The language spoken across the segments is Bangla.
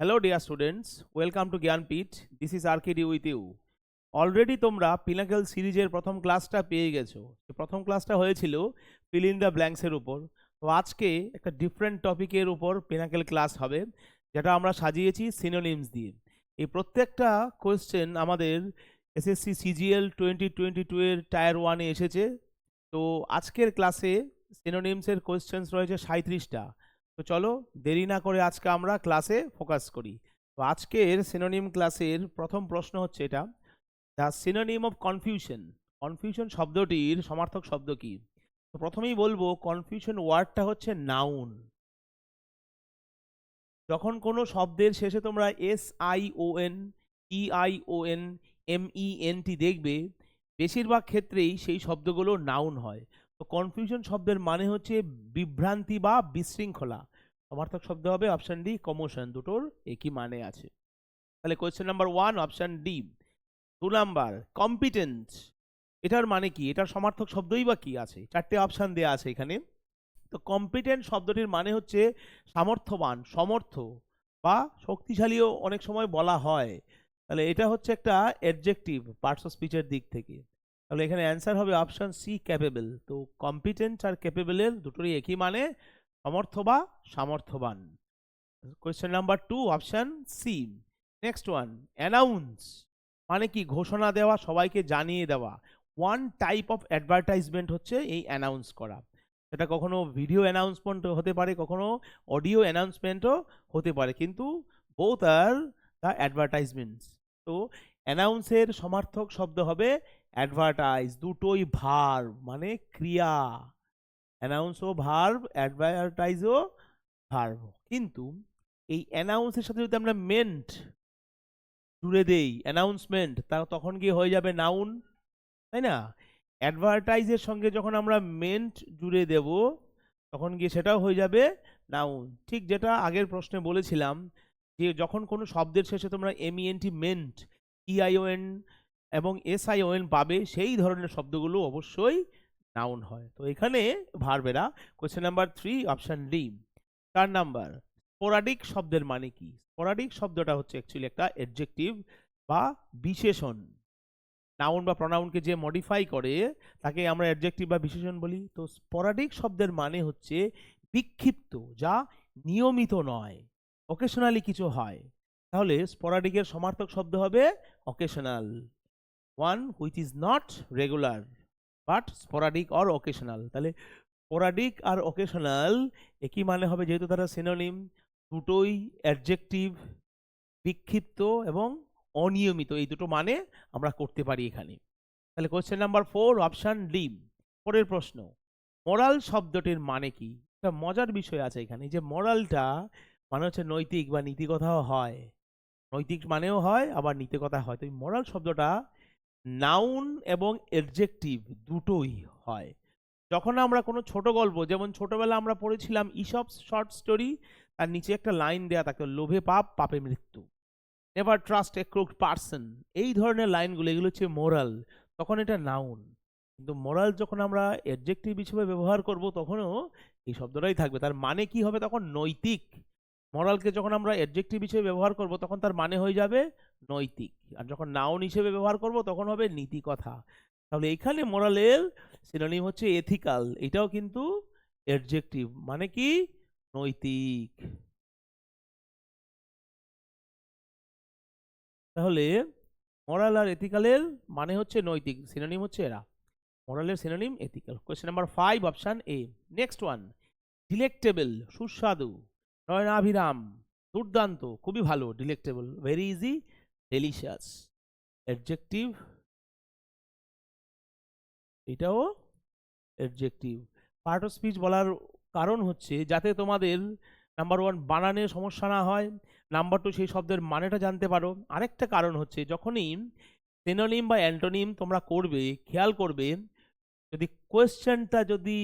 Hello dear students welcome to Gyanpeeth this is R KD with you already তোমরা পিনাকেল সিরিজের প্রথম ক্লাসটা পেয়ে গেছো। প্রথম ক্লাসটা হয়েছিল ফিল দ্য ব্ল্যাঙ্কসের উপর। তো আজকে একটা ডিফারেন্ট টপিকের উপর পিনাকেল ক্লাস হবে, যেটা আমরা সাজিয়েছি সিনোনিমস দিয়ে। এই প্রত্যেকটা কোয়েশ্চেন আমাদের SSC CGL twenty twenty two এর টায়ার ওয়ানে এসেছে। তো আজকের ক্লাসে সিনোনিমসের কোয়েশ্চেন্স রয়েছে সাঁত্রিশটা তো চলো দেরি না করে আজকে আমরা ক্লাসে ফোকাস করি। তো আজকের সিনোনিম ক্লাসের প্রথম প্রশ্ন হচ্ছে এটা। The synonym of confusion confusion শব্দটির সমার্থক শব্দ কি? তো প্রথমেই বলব কনফিউশন ওয়ার্ডটা হচ্ছে নাউন যখন কোনো শব্দের শেষে তোমরা S I O N E I O N M E N T দেখবে, বেশিরভাগ ক্ষেত্রেই সেই শব্দগুলো নাউন হয়। তো কনফিউশন শব্দের মানে হচ্ছে বিভ্রান্তি বা বিশৃঙ্খলা। সমার্থক শব্দ হবে অপশন ডি কমোশন দুটোর একই মানে আছে। তাহলে question number one option D দু নাম্বার কম্পিটেন্স এটার মানে কি? এটার সমার্থক শব্দই বা কি আছে? চারটে অপশন দেওয়া আছে এখানে। তো কম্পিটেন্ট শব্দটির মানে হচ্ছে সামর্থ্যবান, সমর্থ বা শক্তিশালীও অনেক সময় বলা হয়। তাহলে এটা হচ্ছে একটা অ্যাডজেক্টিভ পার্টস অফ স্পিচের দিক থেকে। তাহলে এখানে অ্যান্সার হবে অপশন সি ক্যাপেবল তো কম্পিটেন্ট আর ক্যাপেবলের দুটোরই একই মানে সমর্থ বা সামর্থ্যবান। Question number two option C next one announce মানে কি? ঘোষণা দেওয়া, সবাইকে জানিয়ে দেওয়া। ওয়ান টাইপ অফ অ্যাডভার্টাইজমেন্ট হচ্ছে এই অ্যানাউন্স করা। সেটা কখনো ভিডিও অ্যানাউন্সমেন্ট হতে পারে, কখনো অডিও অ্যানাউন্সমেন্টও হতে পারে, কিন্তু বোথ আর দ্য অ্যাডভার্টাইজমেন্টস তো অ্যানাউন্সের সমার্থক শব্দ হবে অ্যাডভার্টাইজ দুটোই ভার মানে ক্রিয়া। অ্যানাউন্সও ভার্ব অ্যাডভার্টাইজও ভার্ব কিন্তু এই অ্যানাউন্সের সাথে যদি আমরা মেন্ট জুড়ে দেই অ্যানাউন্সমেন্ট তা তখন গিয়ে হয়ে যাবে নাউন তাই না? অ্যাডভার্টাইজের সঙ্গে যখন আমরা মেন্ট জুড়ে দেব, তখন গিয়ে সেটাও হয়ে যাবে নাউন ঠিক যেটা আগের প্রশ্নে বলেছিলাম, যে যখন কোনো শব্দের শেষে তোমরা এমইএনটি মেন্ট ইআইওএন এবং এসআইওএন পাবে, সেই ধরনের শব্দগুলো অবশ্যই নাউন হয়। তো এখানে ভার্বেরা question number three option D চার নাম্বার স্পোরাডিক শব্দের মানে কি? স্পোরাডিক শব্দটা হচ্ছে অ্যাকচুয়ালি একটা অ্যাডজেক্টিভ বা বিশেষণ। নাউন বা প্রনাউনকে যে মডিফাই করে, তাকে আমরা অ্যাডজেক্টিভ বা বিশেষণ বলি। তো স্পোরাডিক শব্দের মানে হচ্ছে বিক্ষিপ্ত, যা নিয়মিত নয় অকেশনালি কিছু হয়। তাহলে স্পোরাডিকের সমার্থক শব্দ হবে occasional one which is not regular but sporadic or occasional তাহলে স্পোরাডিক আর অকেশনাল একই মানে হবে যেহেতু তারা সিনোনিম দুটোই অ্যাডজেক্টিভ বিক্ষিপ্ত এবং অনিয়মিত। এই দুটো মানে আমরা করতে পারি এখানে। তাহলে question number four option D পরের প্রশ্ন মোরাল শব্দটির মানে কি? একটা মজার বিষয় আছে এখানে যে মোরালটা মানে হচ্ছে নৈতিক বা নীতিকথাও হয়। নৈতিক মানেও হয়, আবার নীতিকথা হয়। তো এই মোরাল শব্দটা নাউন এবং এডজেক্টিভ দুটোই হয়। যখন আমরা কোনো ছোট গল্প, যেমন ছোটবেলা আমরা পড়েছিলাম ইসব শর্ট স্টোরি, তার নিচে একটা লাইন দেয়া থাকে, লোভে পাপ, পাপে মৃত্যু। Never trust a crooked person. এই ধরনের লাইনগুলো, এগুলো হচ্ছে মোরাল। তখন এটা নাউন কিন্তু মোরাল যখন আমরা অ্যাডজেক্টিভ হিসেবে ব্যবহার করব, তখনও এই শব্দটাই থাকবে। তার মানে কি হবে তখন? নৈতিক। মরালকে যখন আমরা অ্যাডজেক্টিভ হিসেবে ব্যবহার করব, তখন তার মানে হয়ে যাবে নৈতিক। আর যখন নাউন হিসেবে ব্যবহার করব, তখন হবে নীতি কথা তাহলে এখানে মোরালের সিনোনিম হচ্ছে এথিক্যাল এটাও কিন্তু অ্যাডজেক্টিভ মানে কি? নৈতিক। তাহলে মরাল আর এথিক্যালের মানে হচ্ছে নৈতিক সিনোনিম হচ্ছে এরা। মরালের synonym ethical question number five option A next one delectable সুস্বাদু, নয়নাভিরাম, দুর্দান্ত, খুবই ভালো delectable very easy delicious adjective এটাও অ্যাডজেক্টিভ পার্ট অফ স্পিচ বলার কারণ হচ্ছে যাতে তোমাদের নাম্বার ওয়ান বানানে সমস্যা না হয় নাম্বার টু সেই শব্দের মানেটা জানতে পারো। আরেকটা কারণ হচ্ছে যখনই সিনোনিম বা অ্যান্টোনিম তোমরা করবে, খেয়াল করবে, যদি কোয়েশ্চেনটা যদি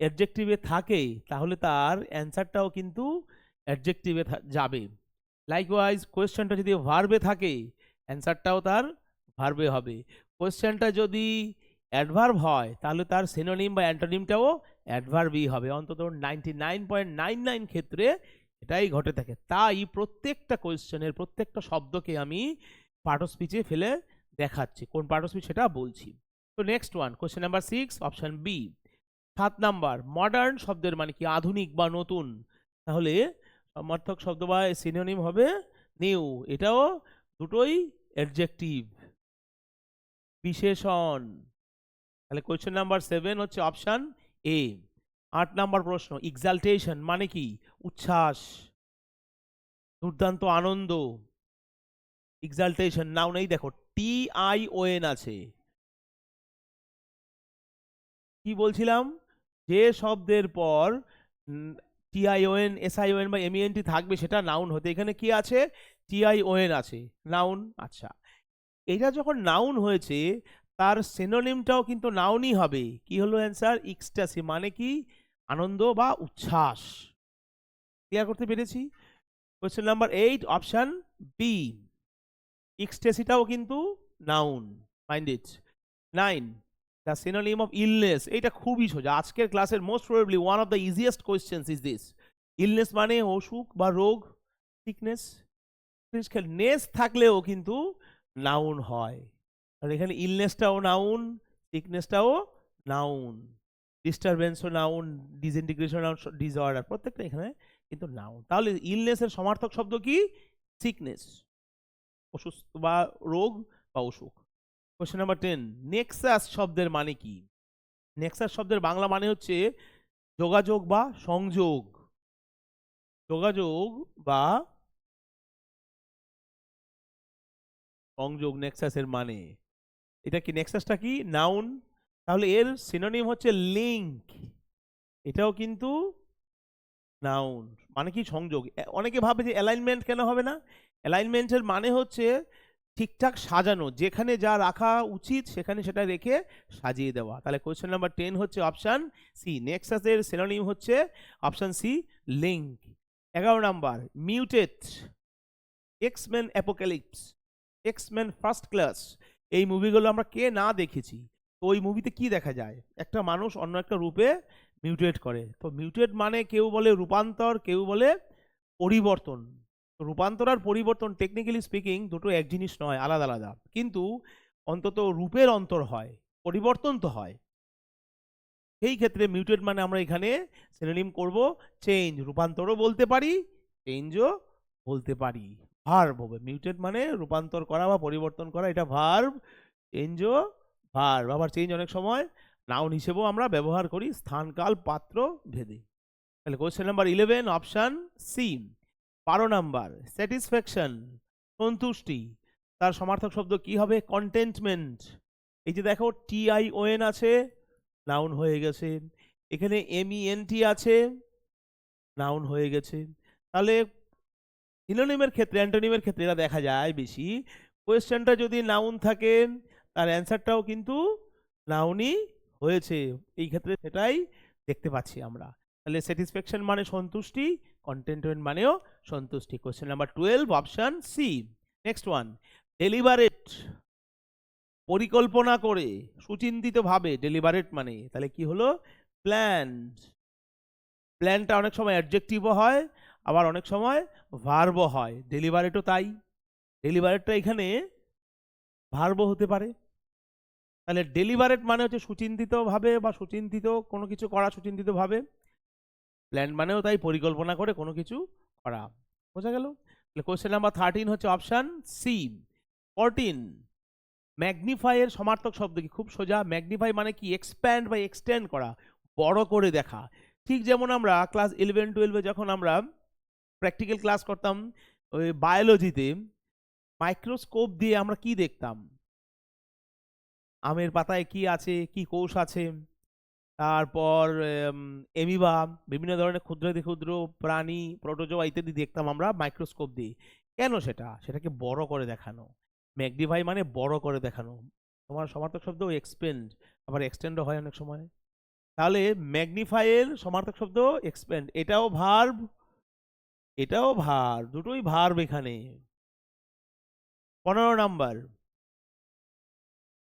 অ্যাডজেক্টিভে থাকে, তাহলে তার অ্যান্সারটাও কিন্তু অ্যাডজেক্টিভে যাবে। লাইকওয়াইজ কোয়েশ্চেনটা যদি ভার্বে থাকে অ্যান্সারটাও তার ভার্বে হবে। কোয়েশ্চেনটা যদি অ্যাডভার্ব হয়, তাহলে তার সিনোনিম বা অ্যান্টোনিমটাও অ্যাডভার্বই হবে। অন্তত ninety nine point nine nine ক্ষেত্রে এটাই ঘটে থাকে। তাই প্রত্যেকটা কোয়েশ্চেনের প্রত্যেকটা শব্দকে আমি পার্ট অফ স্পিচে ফেলে দেখাচ্ছি। কোন পার্ট অফ স্পিচ সেটা বলছি। তো next one question number six option B সাত নাম্বার মডার্ন শব্দের মানে কি আধুনিক বা নতুন? তাহলে সমার্থক শব্দ বা সিনোনিম হবে নিউ এটাও দুটোই অ্যাডজেক্টিভ বিশেষণ। তাহলে কোয়েশ্চেন নাম্বার সেভেন হচ্ছে অপশন এ আট নাম্বার প্রশ্ন এক্সালটেশন মানে কি? উচ্ছ্বাস। দুর্দান্ত আনন্দ। এক্সালটেশন নাও নেই দেখো টি আই ও এন আছে। কি বলছিলাম? যে শব্দের পর টি আই ও এন বা এম টি থাকবে, সেটা নাউন হতে। এখানে কি আছে? টি আই ও এন আছে। নাউন আচ্ছা। এটা যখন নাউন হয়েছে, তার সিনোনিমটাও কিন্তু নাউনই হবে। কি হলো অ্যান্সার ইক্সটাসি মানে কি? আনন্দ বা উচ্ছ্বাস। ক্লিয়ার করতে পেরেছি? Question number eight option B ইক্সটেসিটাও কিন্তু noun mind it nine the synonym of illness এটা খুবই সোজা। আজকের ক্লাসের most probably one of the easiest questions is this illness মানে অসুখ বা রোগ সিকনেস নেস থাকলেও কিন্তু নাউন হয়। আর এখানে ইলনেসটাও নাউন সিকনেসটাও নাউন ডিস্টারবেন্সও নাউন ডিসইন্টিগ্রেশন ডিসঅর্ডার প্রত্যেকটা এখানে কিন্তু নাউন তাহলে ইলনেসের সমার্থক শব্দ কি? সিকনেস অসুস্থ বা রোগ বা অসুখ। কোশ্চেন নাম্বার টেন নেক্সাস শব্দের মানে কি? নেক্সাস শব্দের বাংলা মানে হচ্ছে যোগাযোগ বা সংযোগ। যোগাযোগ বা সংযোগ নেক্সাসের মানে। এটা কি নেক্সাসটা কি? নাউন তাহলে এর সিনোনিম হচ্ছে লিঙ্ক এটাও কিন্তু নাউন মানে কি সংযোগ? অনেকে ভাবে যে অ্যালাইনমেন্ট কেন হবে না? অ্যালাইনমেন্টের মানে হচ্ছে ঠিকঠাক সাজানো, যেখানে যা রাখা উচিত সেখানে সেটা রেখে সাজিয়ে দেওয়া। তাহলে কোয়েশ্চেন নাম্বার টেন হচ্ছে অপশান সি নেক্সাসের সিনোনিম হচ্ছে অপশান সি লিঙ্ক এগারো number mutate X Men Apocalypse X Men First Class এই মুভিগুলো আমরা কে না দেখেছি, তো ওই মুভিতে কি দেখা যায়? একটা মানুষ অন্য একটা রূপে মিউটেট করে। তো মিউটেট মানে কেউ বলে রূপান্তর, কেউ বলে পরিবর্তন। রূপান্তর আর পরিবর্তন টেকনিক্যালি স্পিকিং দুটো এক জিনিস নয়, আলাদা আলাদা। কিন্তু অন্তত রূপের অন্তর হয়, পরিবর্তন তো হয়। সেই ক্ষেত্রে মিউটেড মানে আমরা এখানে সিনোনিম করব চেঞ্জ রূপান্তরও বলতে পারি চেঞ্জও বলতে পারি। ভার্ব হবে মিউটেড মানে রূপান্তর করা বা পরিবর্তন করা, এটা ভার্ব চেঞ্জও ভার্ব আবার চেঞ্জ অনেক সময় নাউন হিসেবেও আমরা ব্যবহার করি, স্থানকাল, পাত্র, ভেদে। তাহলে question number eleven option C বারো নাম্বার স্যাটিসফ্যাকশন সন্তুষ্টি। তার সমার্থক শব্দ কি হবে? কন্টেন্টমেন্ট এই যে দেখো টি আই ও এন আছে নাউন হয়ে গেছে। এখানে এম ই টি আছে নাউন হয়ে গেছে। তাহলে সিনোনিমের ক্ষেত্রে অ্যান্টোনিমের ক্ষেত্রে এটা দেখা যায় বেশি। কোয়েশ্চেনটা যদি নাউন থাকে, তার অ্যান্সারটাও কিন্তু নাউনই হয়েছে। এই ক্ষেত্রে সেটাই দেখতে পাচ্ছি আমরা। তাহলে স্যাটিসফ্যাকশন মানে সন্তুষ্টি কন্টেন্টমেন্ট মানেও সন্তুষ্টি। Question number twelve option C next one deliberate পরিকল্পনা করে, সুচিন্তিতভাবে ডেলিভারেট মানে তাহলে কি হলো? প্ল্যান প্ল্যানটা অনেক সময় অ্যাডজেক্টিভও হয়, আবার অনেক সময় ভার্বও হয়। ডেলিভারেটও তাই। ডেলিভারেটটা এখানে ভার্বও হতে পারে। তাহলে ডেলিভারেট মানে হচ্ছে সুচিন্তিতভাবে বা সুচিন্তিত, কোনো কিছু করা সুচিন্তিতভাবে। প্ল্যান মানেও তাই পরিকল্পনা করে কোনো কিছু করা। বোঝা গেল? কোয়েশ্চেন নাম্বার থার্টিন হচ্ছে অপশান সি ফোরটিন ম্যাগনিফাইয়ের সমার্থক শব্দ কি? খুব সোজা। ম্যাগনিফাই মানে কি? এক্সপ্যান্ড বা এক্সটেন্ড করা, বড় করে দেখা। ঠিক যেমন আমরা ক্লাস ইলেভেন টুয়েলভে যখন আমরা প্র্যাকটিক্যাল ক্লাস করতাম, ওই বায়োলজিতে মাইক্রোস্কোপ দিয়ে আমরা কি দেখতাম? আমের পাতায় কি আছে? কি কোষ আছে? তারপর এমিবা বিভিন্ন ধরনের ক্ষুদ্র ক্ষুদ্র প্রাণী, প্রোটোজোয়া ইত্যাদি দেখতাম আমরা মাইক্রোস্কোপ দিয়ে। কেন সেটা? সেটাকে বড় করে দেখানো। ম্যাগনিফাই মানে বড় করে দেখানো। তোমার সমার্থক শব্দ এক্সপেন্ড আবার এক্সটেন্ডও হয় অনেক সময়। তাহলে ম্যাগনিফাইয়ের সমার্থক শব্দ এক্সপেন্ড এটাও ভার্ব এটাও ভার দুটোই ভার্ব এখানে। পনেরো নাম্বার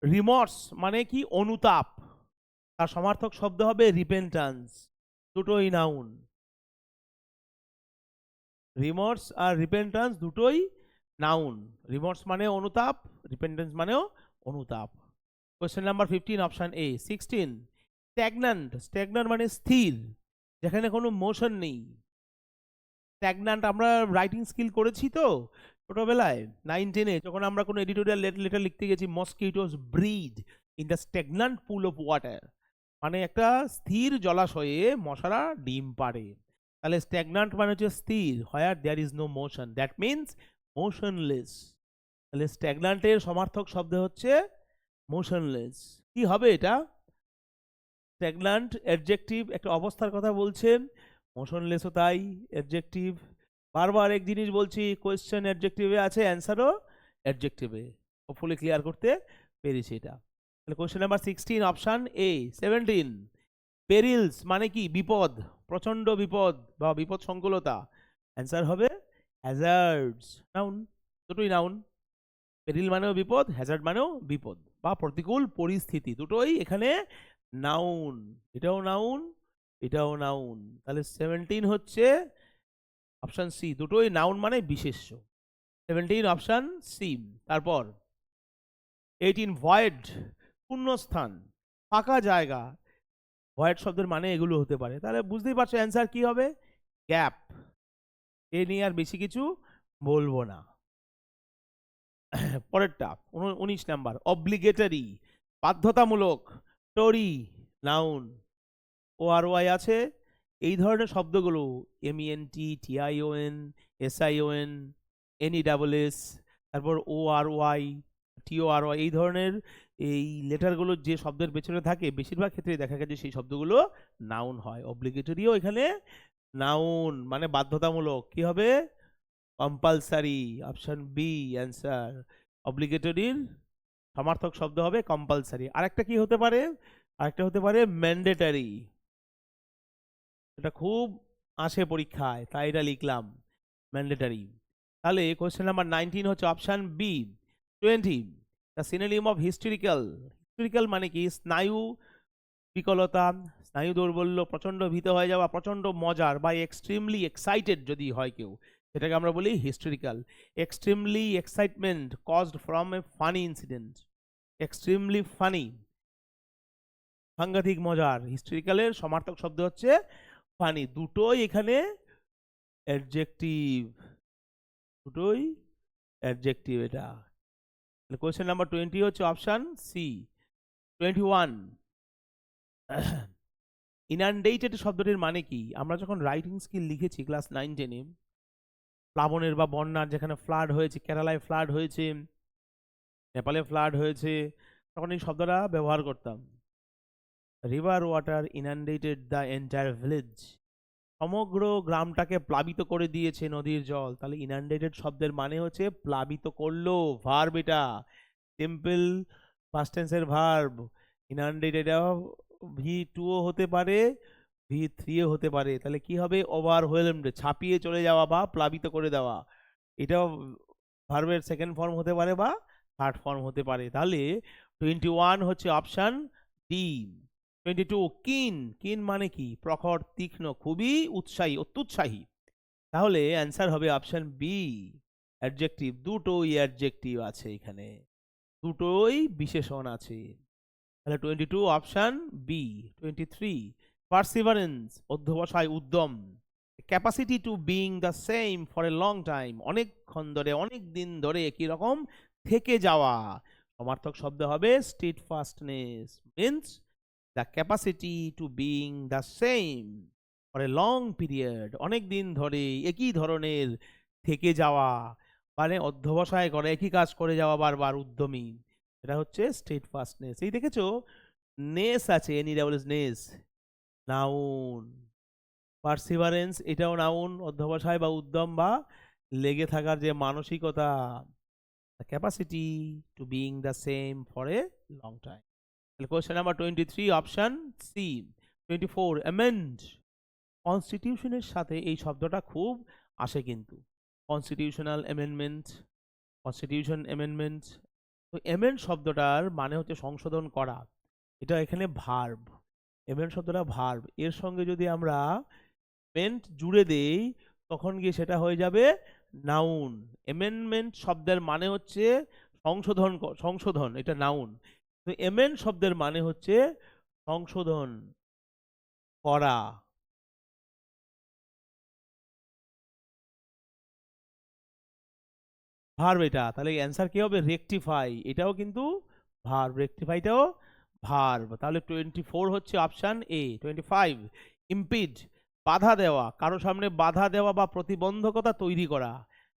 রিমর্স মানে কি? অনুতাপ। তার সমার্থক শব্দ হবে রিপেন্টান্স দুটোই নাউন রিমর্স আর রিপেন্টেন্স দুটোই নাউন রিমর্স মানে অনুতাপ রিপেন্টেন্স মানেও অনুতাপ। Question number fifteen option A sixteen stagnant stagnant মানে স্থির, যেখানে কোনো মোশন নেই। স্ট্যাগন্যান্ট আমরা রাইটিং স্কিল করেছি তো, ছোটোবেলায় নাইন টেনে যখন আমরা কোনো এডিটোরিয়াল লেটার লিখতে গেছি mosquitoes breed in the stagnant pool of water মানে একটা স্থির জলাশয়ে মশারা ডিম পাড়ে। তাহলে স্ট্যাগন্যান্ট মানে হচ্ছে স্থির where there is no motion that means motionless তাহলে স্ট্যাগন্যান্টের সমার্থক শব্দ হচ্ছে মোশনলেস কি হবে এটা? স্ট্যাগন্যান্ট অ্যাডজেক্টিভ একটা অবস্থার কথা বলছেন মোশনলেসও তাই অ্যাডজেক্টিভ বারবার এক জিনিস বলছি কোয়েশ্চেন অ্যাডজেক্টিভে আছে অ্যান্সারও অ্যাডজেক্টিভে হোপফুলি ক্লিয়ার করতে পেরেছি এটা। তাহলে question number sixteen option A seventeen perils মানে কি? বিপদ, প্রচণ্ড বিপদ বা বিপদ সংকুলতা। অ্যান্সার হবে হ্যাজার্ডস নাউন দুটোই নাউন পেরিল মানেও বিপদ হ্যাজার্ড মানেও বিপদ বা প্রতিকূল পরিস্থিতি। দুটোই এখানে নাউন এটাও নাউন এটাও নাউন তাহলে সেভেন্টিন হচ্ছে অপশান সি দুটোই নাউন মানে বিশেষ্য। সেভেন্টিন অপশান সি তারপর এইটিন ভয়েড শূন্যস্থান ফাঁকা জায়গা। ভয়েড শব্দের মানে এগুলো হতে পারে। তাহলে বুঝতেই পারছ অ্যান্সার কি হবে? গ্যাপ এ নিয়ে আর বেশি কিছু বলব না। পরেরটা, উন- উনিশ নাম্বার অব্লিগেটরি বাধ্যতামূলক টরি নাউন ও আর ওয়াই আছে। এই ধরনের শব্দগুলো M N T TION SION NE double S তারপর ও আর ওয়াই টিও আর ওয়াই এই ধরনের এই লেটারগুলো যে শব্দের পেছনে থাকে, বেশিরভাগ ক্ষেত্রে দেখা গেছে সেই শব্দগুলো নাউন হয়। অব্লিগেটরিও এখানে নাউন মানে বাধ্যতামূলক। কি হবে? কম্পালসারি অপশন বি অ্যান্সার অব্লিগেটরির সমার্থক শব্দ হবে কম্পালসারি আরেকটা কি হতে পারে? আরেকটা হতে পারে ম্যান্ডেটারি এটা খুব আসে পরীক্ষায়, তাই এটা লিখলাম ম্যান্ডেটারি তাহলে কোয়েশ্চেন নাম্বার নাইনটিন হচ্ছে option B twenty the synonym of hysterical hysterical মানে কি? স্নায়ু বিকলতা, স্নায়ু দৌর্বল্য, প্রচণ্ড ভীত হয়ে যাওয়া, প্রচণ্ড মজার বা এক্সট্রিমলি এক্সাইটেড যদি হয় কেউ, সেটাকে আমরা বলি hysterical extremely excitement caused from a funny incident extremely funny সাংঘাতিক মজার। হিস্টোরিক্যালের সমার্থক শব্দ হচ্ছে ফানি দুটোই এখানে অ্যাডজেক্টিভ দুটোই অ্যাডজেক্টিভ এটা। কোয়েশ্চেন নাম্বার টোয়েন্টি হচ্ছে option C twenty one inundated শব্দটির মানে কি? আমরা যখন রাইটিং স্কিল লিখেছি ক্লাস নাইন টেনে প্লাবনের বা বন্যার যেখানে ফ্লাড হয়েছে, কেরালায় ফ্লাড হয়েছে, নেপালে ফ্লাড হয়েছে, তখন এই শব্দটা ব্যবহার করতাম। River water inundated the entire village সমগ্র গ্রামটাকে প্লাবিত করে দিয়েছে নদীর জল। তাহলে ইনান্ডেটেড শব্দের মানে হচ্ছে প্লাবিত করল ভার্ব এটা সিম্পল পাস্ট টেন্সের ভার্ব ইনান্ডেটেড ভি টুও হতে পারে ভি থ্রিও হতে পারে। তাহলে কি হবে? ওভারওয়েলমড ছাপিয়ে চলে যাওয়া বা প্লাবিত করে দেওয়া। এটাও ভার্বের সেকেন্ড ফর্ম হতে পারে বা থার্ড ফর্ম হতে পারে। তাহলে টোয়েন্টি ওয়ান হচ্ছে option D twenty two, keen. Keen মানে কি? প্রখর, তীক্ষ্ণ, খুবই উৎসাহী, অত্যুৎসাহী। তাহলে অ্যান্সার হবে অপশান বি অ্যাডজেক্টিভ। দুটোই অ্যাডজেক্টিভ আছে এখানে। দুটোই বিশেষণ আছে। তাহলে twenty two, option B twenty three, perseverance, অধ্যবসায়, উদ্যম। Capacity to being the same for a long time. অনেকক্ষণ ধরে অনেক দিন ধরে একই রকম থেকে যাওয়া। সমার্থক শব্দ হবে steadfastness means the capacity to being the same for a long period অনেক দিন ধরে একই ধরনের থেকে যাওয়া মানে অধ্যবসায় করে, একই কাজ করে যাওয়া বারবার উদ্যমী এটা হচ্ছে স্টেট ফাস্টনেস এই দেখেছ? নেস আছে any double ness noun perseverance এটাও নাউন অধ্যবসায় বা উদ্যম বা লেগে থাকার যে মানসিকতা capacity to being the same for a long time question number twenty three option C twenty four amend কনস্টিটিউশনের সাথে এই শব্দটা খুব আসে কিন্তু। কনস্টিটিউশনাল অ্যামেন্ডমেন্ট কনস্টিটিউশন অ্যামেন্ডমেন্ট তো অ্যামেন্ড শব্দটার মানে হচ্ছে সংশোধন করা। এটা এখানে ভার্ব এমেন্ট শব্দটা ভার্ব এর সঙ্গে যদি আমরা মেন্ট জুড়ে দেই, তখন গিয়ে সেটা হয়ে যাবে নাউন এমেনমেন্ট শব্দের মানে হচ্ছে সংশোধন সংশোধন, এটা নাউন তো এমেন শব্দের মানে হচ্ছে সংশোধন করা। ভার্ব এটা, তাহলে অ্যান্সার কি হবে? রেকটিফাই এটাও কিন্তু ভার্ব রেকটিফাইটাও ভার্ব তাহলে টোয়েন্টি ফোর হচ্ছে option A twenty five impede বাধা দেওয়া, কারও সামনে বাধা দেওয়া বা প্রতিবন্ধকতা তৈরি করা।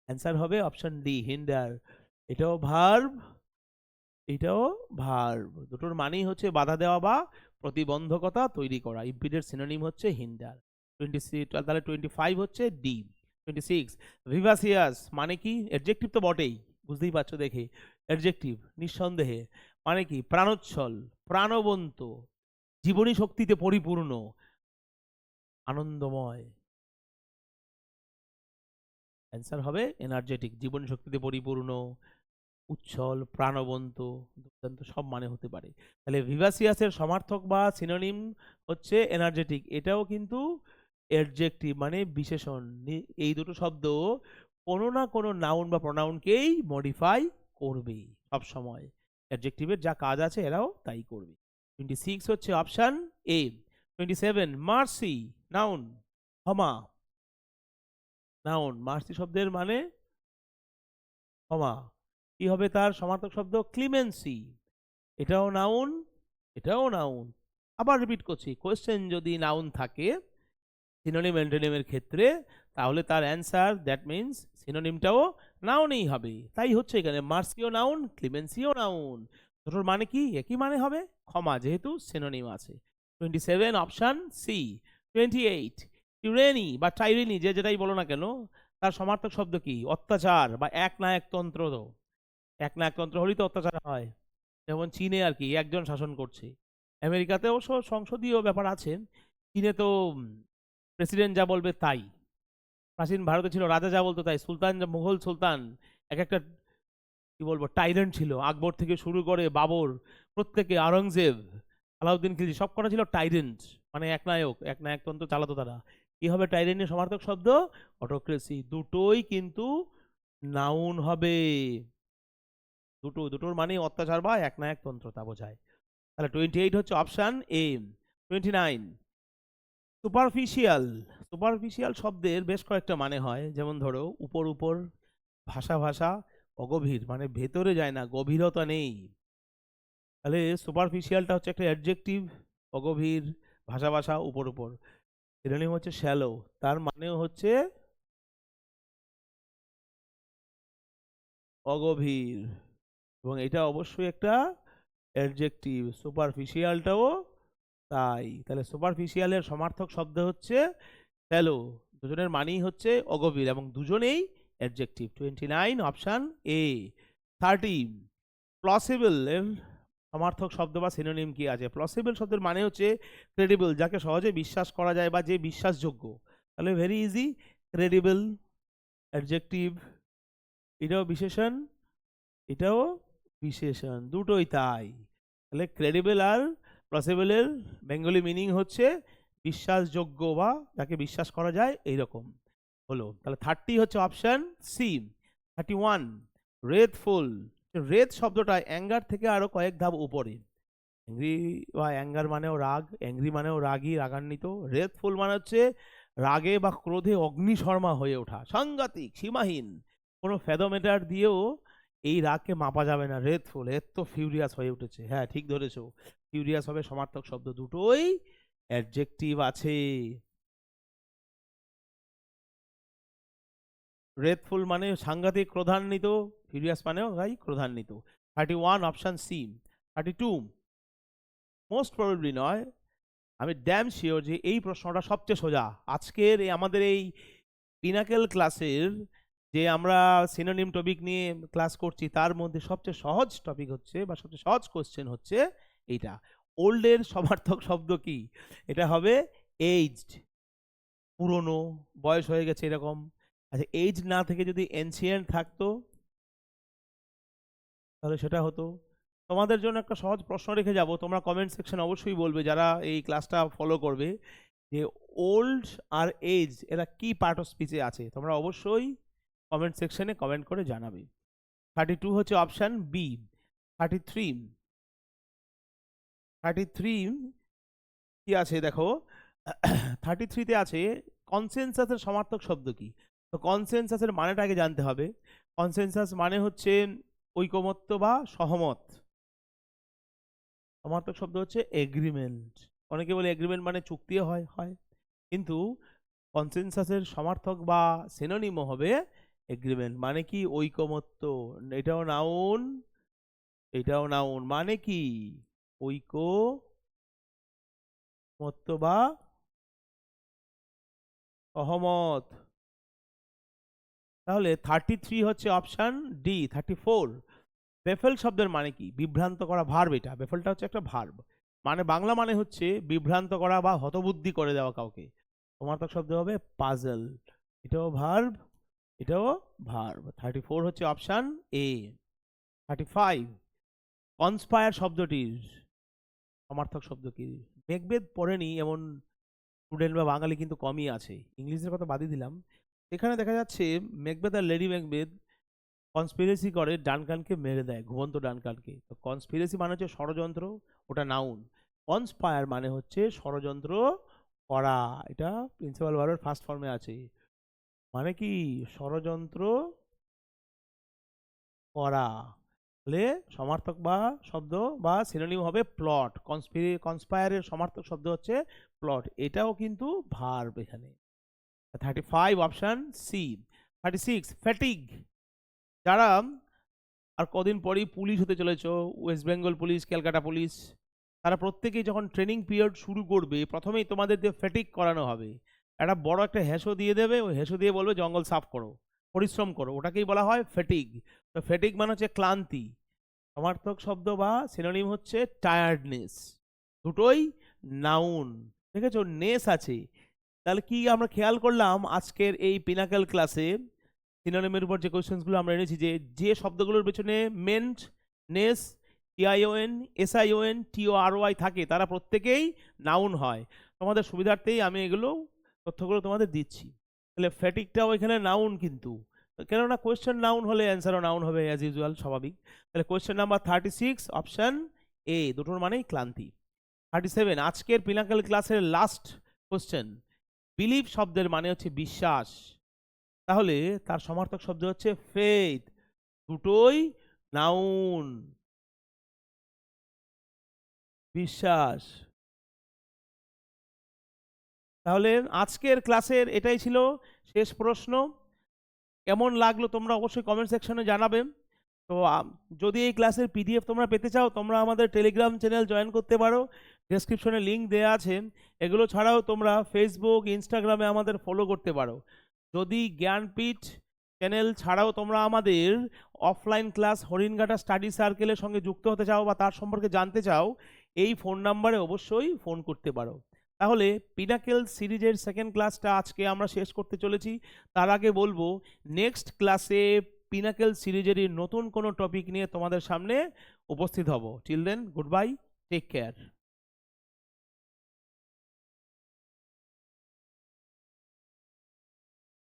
অ্যান্সার হবে অপশান ডি হিন্ডার এটাও ভার্ব এটাও ভার্ব দুটোর মানেই হচ্ছে বাধা দেওয়া বা প্রতিবন্ধকতা তৈরি করা। ইম্পিডের সিনোনিম হচ্ছে হিন্ডার টোয়েন্টি সিক্স তাহলে টোয়েন্টি ফাইভ হচ্ছে ডি টোয়েন্টি সিক্স ভিভাসিয়াস মানে কি? অ্যাডজেক্টিভ তো বটেই, বুঝতেই পারছ দেখে। অ্যাডজেক্টিভ নিঃসন্দেহে মানে কি? প্রাণোচ্ছল, প্রাণবন্ত, জীবনী শক্তিতে পরিপূর্ণ, আনন্দময়। অ্যান্সার হবে এনার্জেটিক জীবনী শক্তিতে পরিপূর্ণ। উচ্ছল, প্রাণবন্ত, দুর্দান্ত, সব মানে হতে পারে। তাহলে ভিভাসিয়াসের সমার্থক বা সিনোনিম হচ্ছে এনার্জেটিক এটাও কিন্তু অ্যাডজেক্টিভ মানে বিশেষণ। এই দুটো শব্দ কোনো না কোনো নাউন বা প্রনাউনকেই মডিফাই করবে সব সময় অ্যাডজেক্টিভের যা কাজ আছে এরাও তাই করবে। টোয়েন্টি সিক্স হচ্ছে option A twenty seven mercy noun ক্ষমা নাউন মার্সি শব্দের মানে ক্ষমা কি হবে তার সমার্থক শব্দ? ক্লিমেন্সি। এটাও নাউন এটাও নাউন আবার রিপিট করছি কোয়েশ্চেন যদি নাউন থাকে সিনোনিম অ্যান্টোনিমের ক্ষেত্রে, তাহলে তার অ্যান্সার দ্যাট মিন্স সিনোনিমটাও নাউনেই হবে। তাই হচ্ছে এখানে মার্সিও নাউন ক্লিমেন্সিও নাউন দুটোর মানে কি? একই মানে হবে? ক্ষমা, যেহেতু সিনোনিম আছে। Twenty seven option C twenty eight tyranny বা টাইরেনি যে যেটাই বলো না কেন, তার সমার্থক শব্দ কি? অত্যাচার বা এক না একতন্ত্র এক না একতন্ত্র হলেই তো অত্যাচার হয়। যেমন চীনে আর কি, একজন শাসন করছে। আমেরিকাতে অবশ্য সংসদীয় ব্যাপার আছে। চীনে তো প্রেসিডেন্ট যা বলবে তাই। প্রাচীন ভারতে ছিল রাজা যা বলতো তাই। সুলতান মুঘল সুলতান, এক একটা, কি বলব, টাইরেন্ট ছিল। আকবর থেকে শুরু করে বাবর, প্রত্যেকে আওরঙ্গজেব, আলাউদ্দিন খিলজি, সব কটা ছিল টাইরেন্ট। মানে একনায়ক এক নায়কতন্ত্র চালাতো তারা। কি হবে টাইরেন্টের সমার্থক শব্দ? অটোক্রেসি। দুটোই কিন্তু নাউন হবে। দুটো, দুটোর মানে অত্যাচার বা এক নায়কতন্ত্র তা বোঝায়। তাহলে টোয়েন্টি এইট হচ্ছে option A twenty nine superficial superficial শব্দের বেশ কয়েকটা মানে হয়। যেমন ধরো, উপর উপর, ভাষা ভাষা, অগভীর মানে ভেতরে যায় না, গভীরতা নেই। তাহলে সুপারফিশিয়ালটা হচ্ছে একটা অ্যাডজেক্টিভ অগভীর, ভাষা ভাষা, উপর উপর। সিনোনিম হচ্ছে শ্যালো তার মানেও হচ্ছে অগভীর। এবং এটা অবশ্যই একটা অ্যাডজেক্টিভ সুপারফিশিয়ালটাও তাই। তাহলে সুপারফিশিয়ালের সমার্থক শব্দ হচ্ছে শ্যালো দুজনের মানেই হচ্ছে অগভীর এবং দুজনেই adjective twenty nine option A thirty plausible এর সমার্থক শব্দ বা সিনোনিম কি আছে? প্লসিবল শব্দের মানে হচ্ছে ক্রেডিবল যাকে সহজে বিশ্বাস করা যায় বা যে বিশ্বাসযোগ্য। তাহলে ভেরি ইজি ক্রেডিবল অ্যাডজেক্টিভ এটাও বিশেষণ, এটাও বিশেষণ, দুটোই তাই। তাহলে ক্রেডিবল আর প্লসিবলের বেঙ্গলি মিনিং হচ্ছে বিশ্বাসযোগ্য বা যাকে বিশ্বাস করা যায় এইরকম। হলো, তাহলে থার্টি হচ্ছে option C thirty one wrathful wrath শব্দটা অ্যাঙ্গার থেকে আরও কয়েক ধাপ উপরে। অ্যাংরি বা অ্যাঙ্গার মানেও রাগ অ্যাংরি মানেও রাগই রাগান্বিত। রেথফুল মানে হচ্ছে রাগে বা ক্রোধে অগ্নিশর্মা হয়ে ওঠা, সাংঘাতিক, সীমাহীন। কোনো ফেদোমিটার দিয়েও এই রাগকে মাপা যাবে না। রেথফুল এর তো ফিউরিয়াস হয়ে উঠেছে। হ্যাঁ ঠিক ধরেছো। ফিউরিয়াস হবে সমার্থক শব্দ দুটোই। অ্যাডজেক্টিভ আছে। রেথফুল মানে সাংঘাতিক ক্রোধান্বিত। ফিউরিয়াস মানেও ভাই ক্রোধান্বিত। Thirty one option C thirty two most probably নয়। আমি ড্যাম শিওর যে এই প্রশ্নটা সবচেয়ে সোজা। আজকের এই আমাদের এই পিনাকেল ক্লাসের যে আমরা সিনোনিম টপিক নিয়ে ক্লাস করছি, তার মধ্যে সবচেয়ে সহজ টপিক হচ্ছে বা সবচেয়ে সহজ কোশ্চেন হচ্ছে এইটা। ওল্ডের সমার্থক শব্দ কি? এটা হবে এইজড পুরনো, বয়স হয়ে গেছে এরকম। আচ্ছা এইজ না থেকে যদি এনসিয়েন্ট থাকতো, তাহলে সেটা হতো। তোমাদের জন্য একটা সহজ প্রশ্ন রেখে যাব। তোমরা কমেন্ট সেকশন অবশ্যই বলবে যারা এই ক্লাসটা ফলো করবে যে ওল্ড আর এজ এরা কি পার্ট অফ স্পিচে আছে? তোমরা অবশ্যই কমেন্ট সেকশনে কমেন্ট করে জানাবে। থার্টি টু হচ্ছে option B thirty three thirty three কি আছে দেখো? থার্টি থ্রিতে আছে কনসেনসাসের সমার্থক শব্দ কি? তো কনসেনসাসের মানেটা আগে জানতে হবে। কনসেনসাস মানে হচ্ছে ঐকমত্য বা সহমত। সমার্থক শব্দ হচ্ছে এগ্রিমেন্ট অনেকে বলে এগ্রিমেন্ট মানে চুক্তিও হয় হয়। কিন্তু কনসেনসাসের সমার্থক বা সিনোনিমও হবে এগ্রিমেন্ট মানে কি ঐকমত্য? এটাও নাউন? এটাও নাউন মানে কি? ঐক মত্ত বা সহমত তাহলে থার্টি থ্রি হচ্ছে option D thirty four baffle শব্দের মানে কি? বিভ্রান্ত করা ভার্ব এটা। বেফেলটা হচ্ছে একটা ভার্ব মানে বাংলা মানে হচ্ছে বিভ্রান্ত করা বা হতবুদ্ধি করে দেওয়া কাউকে। সমার্থক শব্দ হবে পাজল এটাও ভার্ব এটাও ভার্ব থার্টি ফোর হচ্ছে option A thirty five conspire শব্দটির সমার্থক শব্দ কি মেঘবেদ পড়েনি, এমন স্টুডেন্ট বা বাঙালি কিন্তু কমই আছে। ইংলিশের কথা বাদই দিলাম। এখানে দেখা যাচ্ছে মেঘবেদ আর লেডি মেঘবেদ কনস্পিরেসি করে, ডানকানকে মেরে দেয়, ঘুমন্ত ডানকানকে। তো কনস্পিরেসি মানে হচ্ছে ষড়যন্ত্র, ওটা নাউন কনস্পায়ার মানে হচ্ছে ষড়যন্ত্র করা। এটা প্রিন্সিপাল ভার্বের ফার্স্ট ফর্মে আছে। মানে কি ষড়যন্ত্র করা। তাহলে সমার্থক বা শব্দ বা সিনোনিম হবে প্লট কনস্পিরে কনস্পায়ারের সমার্থক শব্দ হচ্ছে প্লট এটাও কিন্তু ভার্ব এখানে। Thirty five option C thirty six fatigue যারা আর কদিন পরেই পুলিশ হতে চলেছ ওয়েস্ট বেঙ্গল পুলিশ ক্যালকাটা পুলিশ, তারা প্রত্যেকেই যখন ট্রেনিং পিরিয়ড শুরু করবে, প্রথমেই তোমাদের দিয়ে ফ্যাটিক করানো হবে। একটা বড় একটা হেসো দিয়ে দেবে, ওই হেসো দিয়ে বলবে, জঙ্গল সাফ করো, পরিশ্রম করো। ওটাকেই বলা হয় ফেটিক তো ফেটিক মানে হচ্ছে ক্লান্তি। সমার্থক শব্দ বা সিনোনিম হচ্ছে টায়ার্ডনেস দুটোই নাউন দেখেছ নেস আছে। তাহলে কি আমরা খেয়াল করলাম? আজকের এই পিনাকেল ক্লাসে সিনোনিমের উপর যে কোয়েশ্চেন্সগুলো আমরা এনেছি, যে যে শব্দগুলোর পেছনে ment ness T I O N S I O N R O I থাকে, তারা প্রত্যেকেই নাউন হয়। তোমাদের সুবিধার্থেই আমি এগুলো তথ্যগুলো তোমাদের দিচ্ছি। তাহলে ফ্যাটিকটাও এখানে নাউন কিন্তু। কেননা কোয়েশ্চেন নাউন হলে অ্যান্সারও নাউন হবে অ্যাজ ইউজুয়াল স্বাভাবিক। তাহলে question number thirty six option A দুটোর মানেই ক্লান্তি। থার্টি সেভেন আজকের পিনাকেল ক্লাসের লাস্ট কোশ্চেন বিলিভ শব্দের মানে হচ্ছে বিশ্বাস। তাহলে তার সমার্থক শব্দ হচ্ছে ফেথ দুটোই নাউন বিশ্বাস। তাহলে আজকের ক্লাসের এটাই ছিল শেষ প্রশ্ন। কেমন লাগল তোমরা অবশ্যই কমেন্ট সেকশনে জানাবে। তো যদি এই ক্লাসের পিডিএফ তোমরা পেতে চাও, তোমরা আমাদের টেলিগ্রাম চ্যানেল জয়েন করতে পারো। ডেসক্রিপশনে লিঙ্ক দেওয়া আছে। এগুলো ছাড়াও তোমরা ফেসবুক ইনস্টাগ্রামে আমাদের ফলো করতে পারো। যদি জ্ঞানপীঠ চ্যানেল ছাড়াও তোমরা আমাদের অফলাইন ক্লাস হরিণঘাটা স্টাডি সার্কেলের সঙ্গে যুক্ত হতে চাও বা তার সম্পর্কে জানতে চাও, এই ফোন নাম্বারে অবশ্যই ফোন করতে পারো। তাহলে পিনাকেল সিরিজের সেকেন্ড ক্লাসটা আজকে আমরা শেষ করতে চলেছি। তার আগে বলব নেক্সট ক্লাসে পিনাকেল সিরিজেরই নতুন কোনো টপিক নিয়ে তোমাদের সামনে উপস্থিত হব। Children goodbye take care